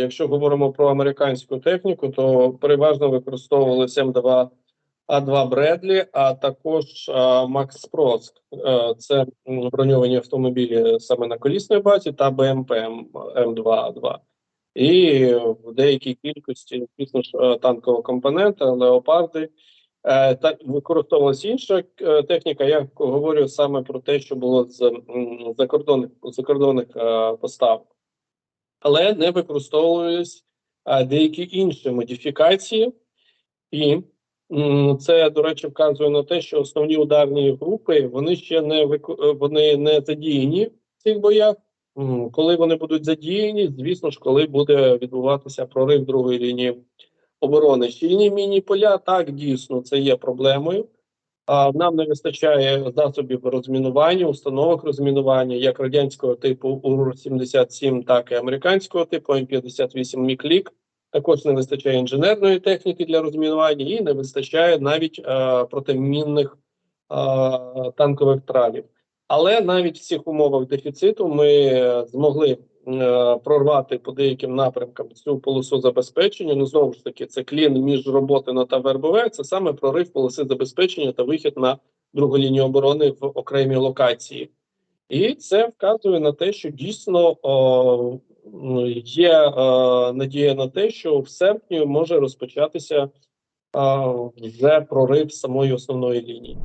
якщо говоримо про американську техніку, то переважно використовувалися М2 А2 Бредлі, а також Макс Проск. Е, Це броньовані автомобілі саме на колісній базі та БМП М2 А2. І в деякій кількості, звісно ж, е, танкового компонента, леопарди. Е, Та використовувалася інша техніка. Я говорю саме про те, що було з закордонних закордонних поставок, але не використовувались деякі інші модифікації, і це, до речі, вказує на те, що основні ударні групи вони ще не вико- е, вони не задіяні в цих боях. Коли вони будуть задіяні, звісно ж, коли буде відбуватися прорив другої лінії оборони. Щільні міні-поля, так дійсно це є проблемою. Нам не вистачає засобів розмінування, установок розмінування, як радянського типу УР-77, так і американського типу М58 Міклік. Також не вистачає інженерної техніки для розмінування і не вистачає навіть е, протимінних е, танкових тралів. Але навіть в цих умовах дефіциту ми е, змогли е, прорвати по деяким напрямкам цю полосу забезпечення. Ну знову ж таки, це клін між роботи та ВРБВ, це саме прорив полоси забезпечення та вихід на другу лінію оборони в окремі локації. І це вказує на те, що дійсно о, є е, надія на те, що в серпні може розпочатися е, вже прорив самої основної лінії.